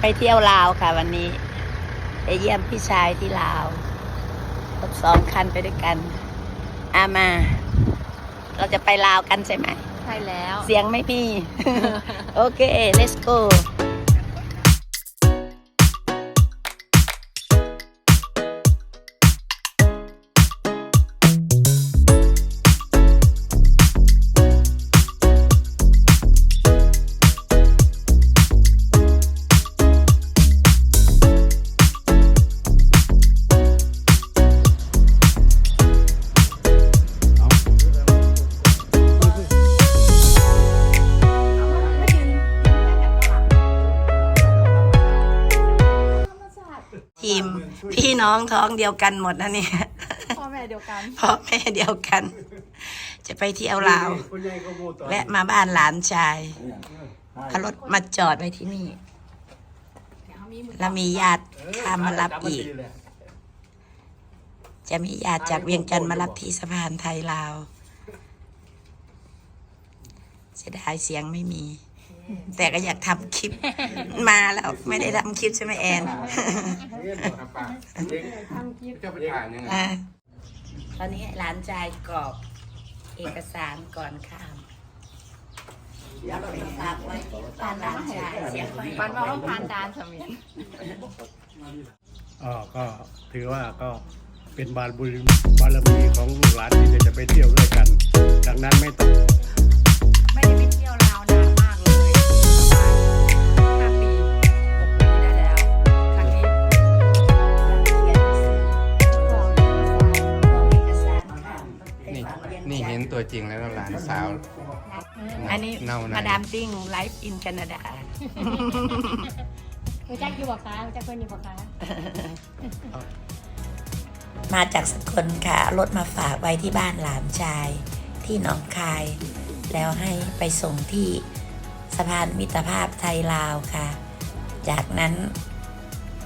ไปเที่ยวลาวค่ะวันนี้ไปเยี่ยมพี่ชายที่ลาวรถสองคันไปด้วยกัน อามา เราจะไปลาวกันใช่ไหม ใช่แล้ว เสียงไม่มี โอเค let's go น้องท้องเดียวกันหมดนะเนี่ยพ่อแม่เดียวกันพ่อแม่เดียวกัน จะไปเที่ยวลาวแวะมาบ้านหลานชายเอารถมาจอดไว้ที่นี่ แล้วมีญาติข้ามมารับอีก จะมีญาติจากเวียงจันทร์มารับที่สะพานไทยลาวเสียดายเสียงไม่มี แต่ก็อยากทำคลิปมาแล้วไม่ได้ทำคลิปใช่ไหมแอนเจ้าไปถ่ายยังไงอะตอนนี้หลานชายกรอกเอกสารก่อนข้ามแล้วเราฝากไว้บ้านหลานชายเสียงค่อยปันว่าต้องผ่านดานสมินอ๋อก็ถือว่าก็เป็นบารมีบารมีของลูกหลานที่จะไปเที่ยวด้วยกัน ดังนั้นไม่ต้องไม่ได้ไปเที่ยวลาว จัเห็นนทร์ตัวจริงแล้วหลานสาว อันนี้เน่าใน มาดามติ้งไลฟ์อินแคนาดา รู้จักอยู่บ่คะรู้จักคนอยู่บ่คะมาจากสกลค่ะเอารถมาฝากไว้ที่บ้านหลานชาย ที่หนองคาย แล้วให้ไปส่งที่สะพานมิตรภาพไทยลาวค่ะ จากนั้น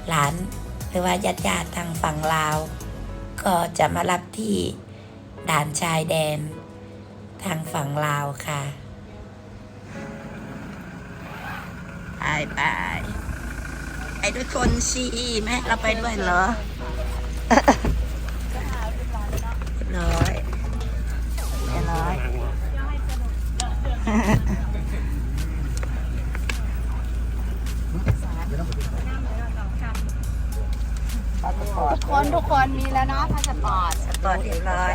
หลานหรือว่าญาติญาติๆทางฝั่งลาว ก็จะมารับที่ด่านชายแดน ทางฝั่งลาวค่ะไปไปไปด้วยคนสิแม่เราไปด้วยเหรอเรียบร้อยเรียบร้อยทุกคนทุกคนมีแล้วเนาะพาสปอร์ตสปอร์ตเรียบร้อย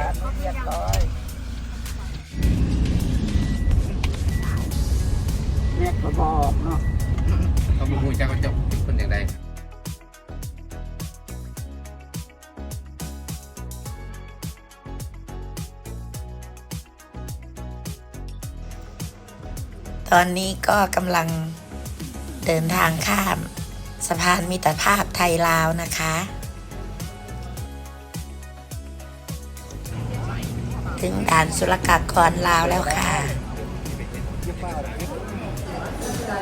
แม่ก็บอกเนาะเขาไม่รู้จักว่าเจ้าเป็นคนอย่างไรตอนนี้ก็กำลังเดินทางข้ามสะพานมิตรภาพไทยลาวนะคะ ถึงด่านสุลกากรลาวแล้วค่ะ วั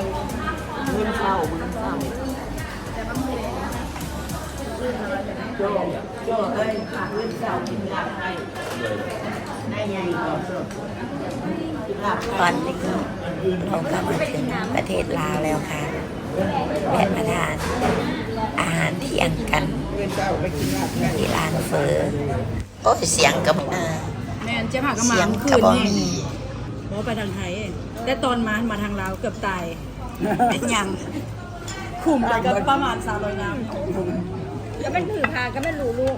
นเช้าวันเช้าเจ้าเจ้าเอ้ตอนนี้เราก็มาถึงประเทศลาวแล้วค่ะแวะมาทานอาหารเที่ยงกันที่ร้านเฟอโอ้ยเสียงกับออแม่เจ๊ผ่ากระหเสียมางกคืระนบอกนี่ อ้ไปทางไทยแต่ตอนมามาทางลาวเกือบตายเป็นหยังคุมไปก็ประมาณสาวลอยน้ำก็เป็นถือพาก็เป็นรู้ลูก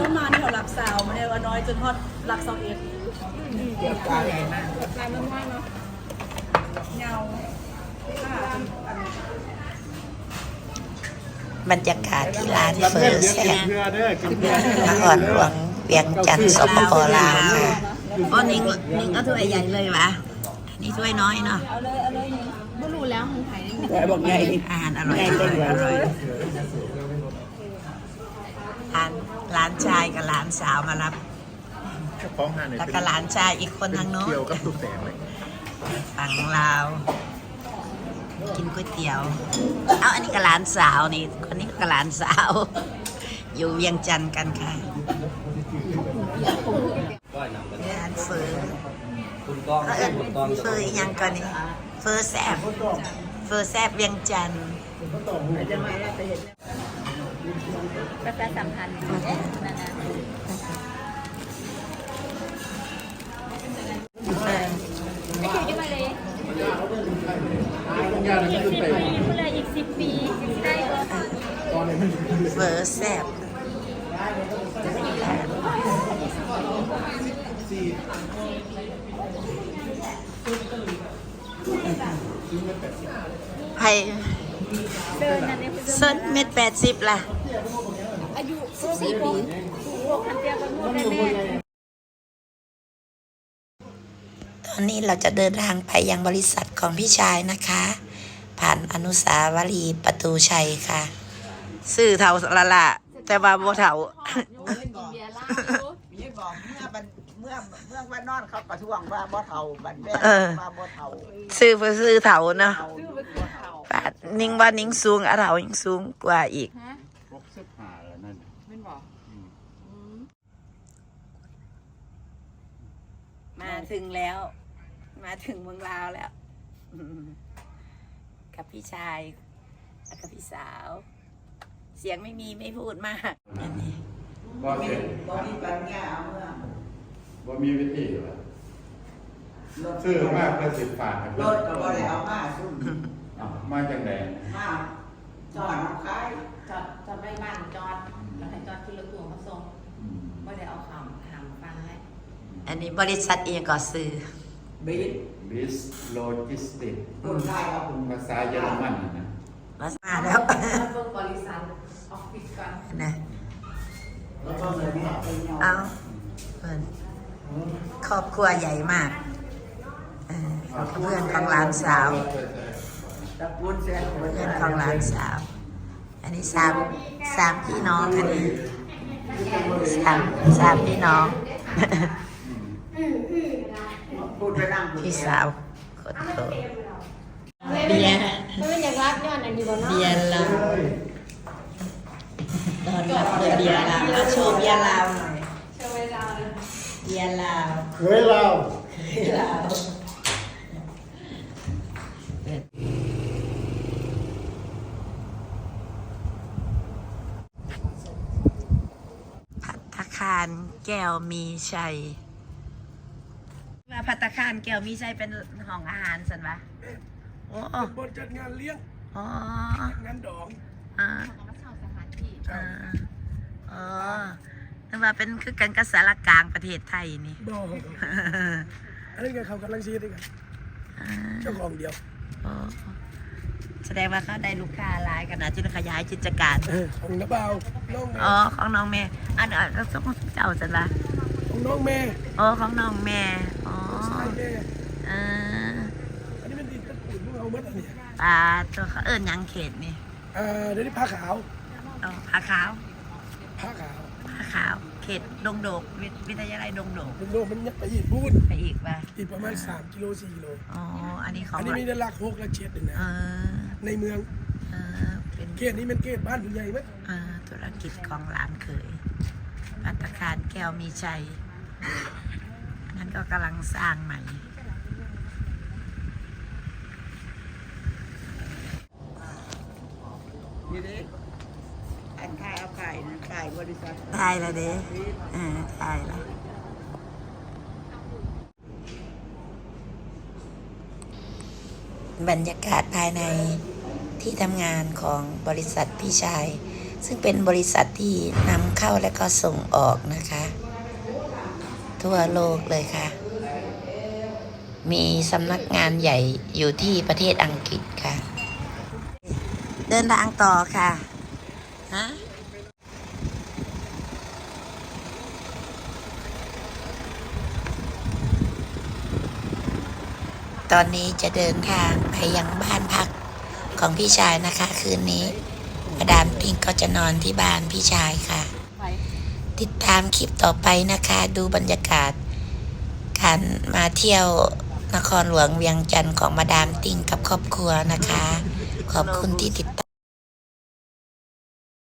ประมาณนี้เราหลักสาวมาเนี่ยว่าน้อยจนทอดหลักสองเอ็ดลายมันว่างเนาะเงาบรรยากาศที่ร้านเฟอแซ่บเพื่อเด้อกินเพื่อนครหลวงเวียงจันทร์สปปลาวค่ะ อ๋อนิ่งนิ่งก็ถ้วยใหญ่เลยวะอันนี่ถ้วยน้อยเนาะเอาเลยเอาเลยนี่ไม่รู้แล้วคนไทยนี่อาหารอร่อยอร่อยอร่อยร้านร้านชายกับร้านสาวมารับเจ้าของห้างเนี่ยแล้วเป็นก็ร้านชายอีกคนทางโน้นเกี่ยวกับทุกแสงเลยฝั่งลาว กินก๋วยเตี๋ยว เอาอันนี้ก็ร้านสาวนี่คนนี้ก็ร้านสาว อยู่เวียงจันทร์กันค่ะร้านเฟ อเออเฟออีกอยังก่อนนี่เฟอแซ่บเฟเฟอร์แซบเวียงจันทร์ประชาสัมพันธ์นะนะเออไม่อยู่ที่มาเลยอีกสิบปีพูดเลยอีกสิบปีใช่ก็เฟอร์แซบ ไผ่เดินนะเนี่ยเส้นเม็ดแปดสิบล่ะ อายุ14ปีโลกคันเดียวกันหมดแน่ตอนนี้เราจะเดินทางไปยังบริษัทของพี่ชายนะคะ ผ่านอนุสาวรีย์ประตูชัยค่ะ ซื้อเท่าละละแต่ว่าบ่เท่ามีบอกเมื่อบัน เมื่อเมื่อว่านอนเขาประท้วงว่าบ่เท่าบันแม่เออว่าบ่เท่าซื้อเพื่อซื้อเท่าเนาะเท่าบ่เท่าปาดนิ่งว่านิ่งสูงอะเท่ายิ่งสูงกว่าอีกพกเสื้อผ้าแล้วนั่นเป็นบอกมาถึงแล้ว มาถึงเมืองลาวแล้วอืมกับพี่ชายแล้วกับพี่สาว เสียงไม่มีไม่พูดมากอันนี้บ่เสร็จบ่มีปัญญาเอา เมื่อบ่มีวิธีหรอซื้อมากเพื่อสิบฝากให้รเพิ่ถนก็บ่ได้เอามาซุ่มอ้าวมาจังได๋มาจอดน้ำคายจอดจอดไว้บ้านจอดแล้วให้จอดที่รถตู้มาส่งไม่ได้เอาคำถามฟังให้อันนี้บริษัทเองก็ซื้อบีดบิสโลจิสติกคนไทยเอาภาษาเยอรมันนะมามาแล้วมาเบิ่งบริษัทออฟฟิศก่อนนะแล้วก็เลยแม่ไปยอมเอาเพิ่น ครอบครัวใหญ่มากเออเพื่อนของหลานสาวตะปูนเสียคนเพื่อนของหลานสาว อันนี้สามสามพี่น้องอันนี้สามสามพี่น้องพูดไปนั่งพี่สาวคนโตเบียร์มันเป็นอย่างรับย้อนอันนี้บ่เนาะเบียร์ลาวตอนรับเปิดเบียร์ลาวแล้วโชว์เบียร์ลาวหน่อ ยเบียร์ลาวเคยเล่าเบียร์ลาวพัตตาคารแก้วมีชัยว่าพัตตาคารแก้วมีชัยเป็นห้องอาหารสันวะโอ้บนจัดงานเลี้ยงอ๋องานดองอ่าเขาเช่าสถานที่อ่าอ๋อ นึกว่าเป็นคือกันกับสารกลางประเทศไทยนี่บอกอันนี้ก็เขากำลังซีด้วยกันอ่าเจ้าของเดียวอ๋อแสดงว่าเขาได้ลูกค้าหลายขนาดจนขยายกิจการ เออของน้าเบาน้องแม่อ๋อ ของน้องแม่ อันอันอันของเจ้าสันละของน้องแม่อ๋อ ของน้องแม่ อ๋อสายแม่เอออันนี้เป็นดินตะกุ่นพวกเราเมื่อไหร่เนี่ยปลาตัวเขาเอิญยังเขตนี่อ่าเดี๋ยวนี้ผ้าขาว อ๋อผ้าขาวผ้าขาวผ้า ขาว เขตดงโดกวิวิทยาลัยดงโดกมันโลกมันยัดไปอีกพูดไปอีกป่ะอีกประมาณ 3 กิโล4กิโล อ๋อ อันนี้ของอันนี้มีได้ลักหกลักเจ็ดหนึ่งนะ เออในเมืองเออเป็นเขตนี้เป็นเขตบ้านผู้ใหญ่ไหมอ่าธุรกิจของร้านเคยปัตตาคารแก้วมีชัยอันนั้นก็กำลังสร้างใหม่ นี่เด้อันค่า ยเอาไข่นะไข่บริษัทตายแล้วเด้เออตายแล้วบรรยากาศภายในที่ทำงานของบริษัทพี่ชาย ซึ่งเป็นบริษัทที่นำเข้าและก็ส่งออกนะคะ ทั่วโลกเลยค่ะ มีสำนักงานใหญ่อยู่ที่ประเทศอังกฤษค่ะ เดินทางต่อค่ะ ฮะ ตอนนี้จะเดินทางไปยังบ้านพักของพี่ชายนะคะ คืนนี้มาดามพิงก็จะนอนที่บ้านพี่ชายค่ะ ติดตามคลิปต่อไปนะคะ ดูบรรยากาศ การมาเที่ยวนครหลวงเวียงจันทร์ของมาดามติงกับครอบครัวนะคะ ขอบคุณที่ติดตาม